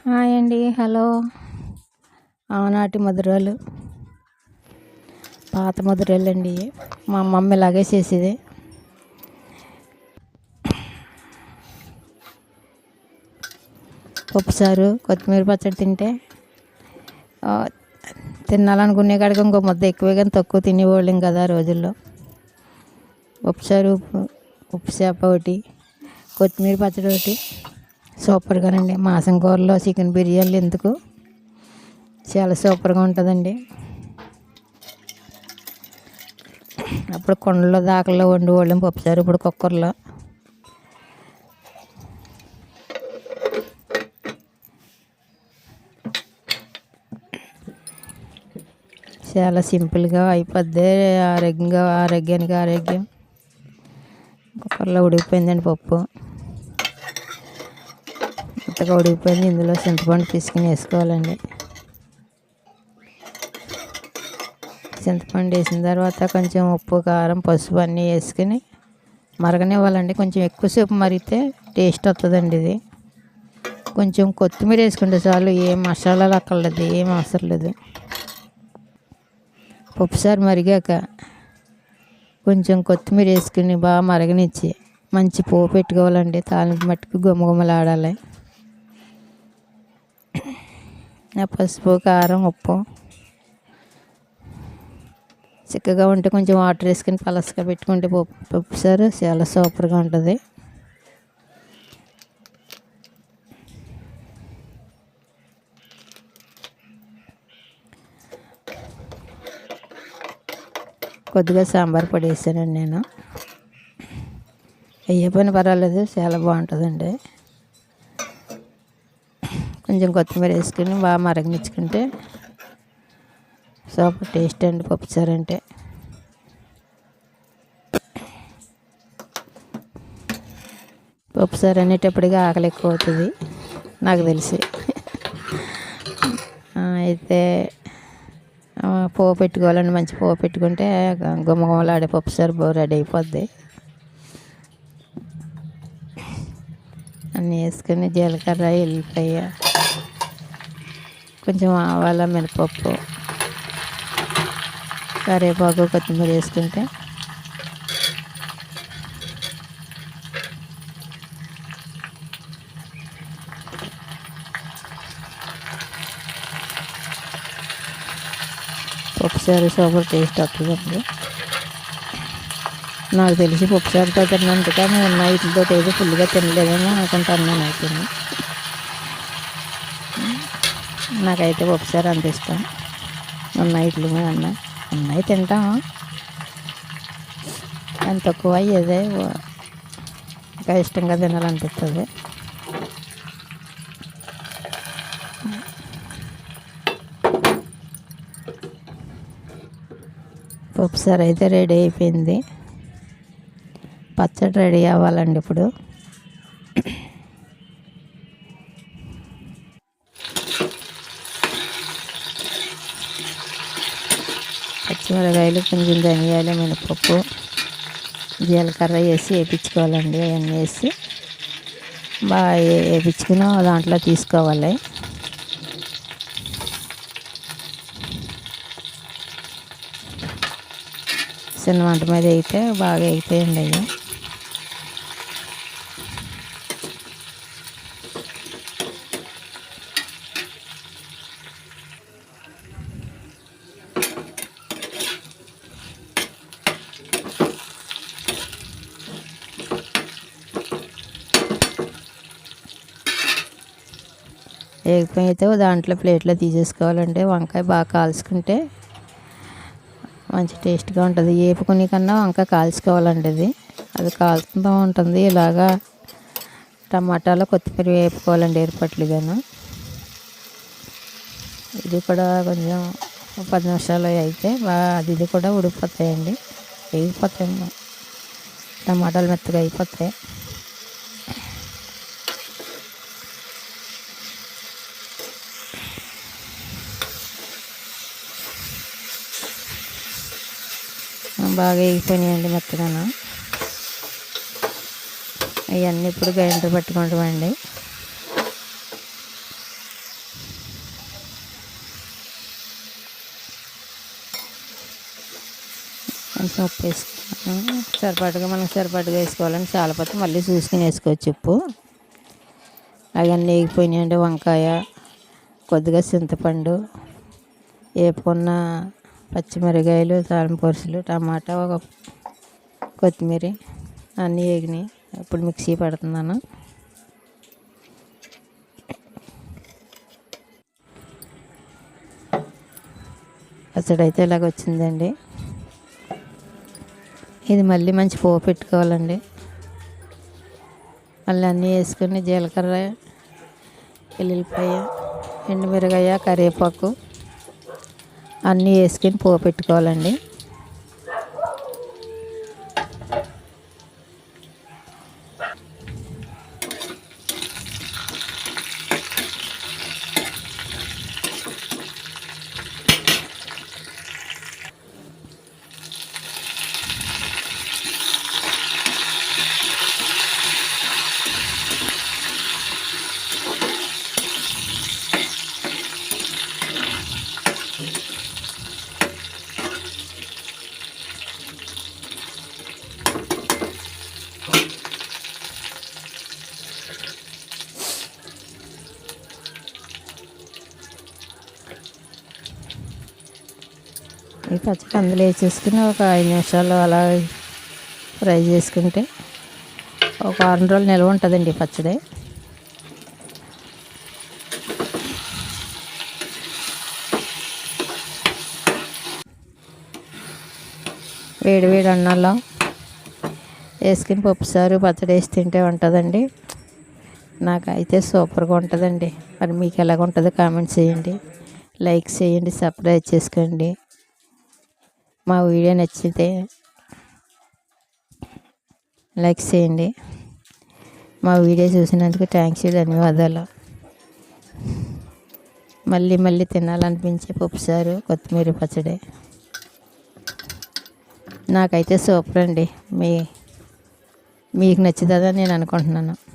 Hi అండి hello. ఆనాటి మధురాలు. పాత మధురాలు అండి మా మమ్మీ ఇలాగే చేసేది. పప్పుసారు కొత్తిమీర పచ్చడి తింటే తినాలనుకునే కాడికి ఇంకో ముద్ద ఎక్కువే కానీ తక్కువ తినేవాళ్ళం కదా ఆ రోజుల్లో. పప్పుసారు ఉప్పు ఉప్పు చేప ఒకటి కొత్తిమీర పచ్చడి ఒకటి సూపర్గానండి. మాసం కూరలో చికెన్ బిర్యానీలు ఎందుకు? చాలా సూపర్గా ఉంటుందండి. అప్పుడు కొండలో దాకల్లో వండేవాళ్ళం పప్పుచారు ఇప్పుడు కుక్కర్లో. చాలా సింపుల్గా అయిపోద్ది. ఆరోగ్యంగా ఆరోగ్యానికి ఆరోగ్యం. కుక్కర్లో ఉడికిపోయిందండి పప్పు. మెత్తగా ఉడికిపోయింది. ఇందులో చింతపండు తీసుకుని వేసుకోవాలండి. చింతపండు వేసిన తర్వాత కొంచెం ఉప్పు కారం పసుపు అన్నీ వేసుకుని మరగనివ్వాలండి. కొంచెం ఎక్కువసేపు మరిగితే టేస్ట్ వస్తుందండి ఇది. కొంచెం కొత్తిమీర వేసుకుంటే చాలు ఏ మసాలాలు అక్కర్లేదు ఏం అవసరం లేదు. పప్పుసారి మరిగాక కొంచెం కొత్తిమీర వేసుకుని బాగా మరగనిచ్చి మంచి పోపు పెట్టుకోవాలండి. తాలింపు మట్టుకు గుమగుమలాడాలి. పసుపు కారం ఉప్పు. చిక్కగా ఉంటే కొంచెం వాటర్ వేసుకుని పలసగా పెట్టుకుంటే పప్పు పప్పు సారు చాలా సూపర్గా ఉంటుంది. కొద్దిగా సాంబార్ పొడి వేసానండి నేను. అయ్యే పని పర్వాలేదు చాలా బాగుంటుందండి. కొంచెం కొత్తిమీర వేసుకుని బాగా మరగనిచ్చుకుంటే సూపర్ టేస్ట్ అండి పప్పుచారు అంటే. పప్పుసారు అనేటప్పటికి ఆకలి ఎక్కువ అవుతుంది నాకు తెలిసి. అయితే పువ్వు పెట్టుకోవాలండి మంచి పువ్వు పెట్టుకుంటే గుమ్మగుమ్మలాడే పప్పుసారు బో రెడీ అయిపోద్ది. అన్నీ వేసుకొని జీలకర్ర ఎల్లిపాయ కొంచెం ఆవాల మినపప్పు కరివేపాకు కొత్తిమీర వేసుకుంటే పప్పుసారు సూపర్ టేస్ట్ వస్తుందండి నాకు తెలిసి పప్పుసారుతో తిన్నంత కానీ ఉన్న వీటితో ఏదో ఫుల్గా తినలేదని అనుకుంటాను నేను అయితే నాకైతే పప్పుసారు అంత ఇష్టం. ఉన్న ఇట్లు మీద అన్న. ఉన్నాయి తింటాం. కానీ తక్కువ అయ్యేదే ఇంకా ఇష్టంగా తినాలనిపిస్తుంది. పప్పుసారు అయితే రెడీ అయిపోయింది. పచ్చడి రెడీ అవ్వాలండి ఇప్పుడు. పచ్చిమిరకాయలు కొంచెం ధనియాలు మినపప్పు జీలకర్ర వేసి వేయించుకోవాలండి అవన్నీ వేసి బాగా వే- వేయించుకుని దాంట్లో తీసుకోవాలి. చిన్న మంట మీద అయితే బాగా వేగితాయండి అవి. వేగిపోయితే దాంట్లో ప్లేట్లో తీసేసుకోవాలంటే వంకాయ బాగా కాల్చుకుంటే మంచి టేస్ట్గా ఉంటుంది. వేపుకునే కన్నా వంకాయ కాల్చుకోవాలండి అది. అది కాల్చుతూ ఉంటుంది ఇలాగా టమాటాలో కొత్తిమీర వేపుకోవాలండి ఏర్పట్లుగాను ఇది కూడా కొంచెం పది నిమిషాలు అయితే బాగా అది ఇది కూడా ఉడికిపోతాయండి. వేగిపోతాయి టమాటాలు మెత్తగా అయిపోతాయి. బాగా వేగిపోయినాయండి మెత్తగాన. అవన్నీ ఇప్పుడు గ్రైండర్ పట్టుకుంటామండి. కొంచెం ఉప్పు వేసుకున్నాను. సరిపడగా మనం సరిపడగా వేసుకోవాలని చాలాపోతే మళ్ళీ చూసుకుని వేసుకోవచ్చు ఉప్పు. అవన్నీ వేగిపోయినాయండి వంకాయ కొద్దిగా చింతపండు వేపుకున్న పచ్చిమిరకాయలు తాలింపురుసులు టమాటా ఒక కొత్తిమీర అన్నీ వేగినాయి. ఇప్పుడు మిక్సీ పెడుతున్నాను. పచ్చడి ఇలాగ వచ్చిందండి. ఇది మళ్ళీ మంచి పోపు పెట్టుకోవాలండి. మళ్ళీ అన్నీ వేసుకుని జీలకర్ర ఎల్లుల్లిపాయ ఎండుమిరగాయ కరివేపాకు అన్నీ వేసుకుని పోపెట్టుకోవాలండి ఈ పచ్చడి అందులో వేసేసుకుని ఒక ఐదు నిమిషాలు అలా ఫ్రై చేసుకుంటే ఒక వారం రోజులు నిల్వ ఉంటుందండి ఈ పచ్చడి. వేడి వేడి అన్నంలో వేసుకుని పప్పుసారు పచ్చడి వేసి తింటే ఉంటుందండి. నాకైతే సూపర్గా ఉంటుందండి. మరి మీకు ఎలాగ ఉంటుందో కామెంట్ చేయండి. లైక్ చేయండి సబ్స్క్రైబ్ చేసుకోండి. మా వీడియో నచ్చితే లైక్ చేయండి. మా వీడియో చూసినందుకు థ్యాంక్స్ ధన్యవాదాలు. మళ్ళీ మళ్ళీ తినాలనిపించే పప్పుసారు కొత్తిమీర పచ్చడి. నాకైతే సూపర్ అండి. మీ మీకు నచ్చుతుందని నేను అనుకుంటున్నాను.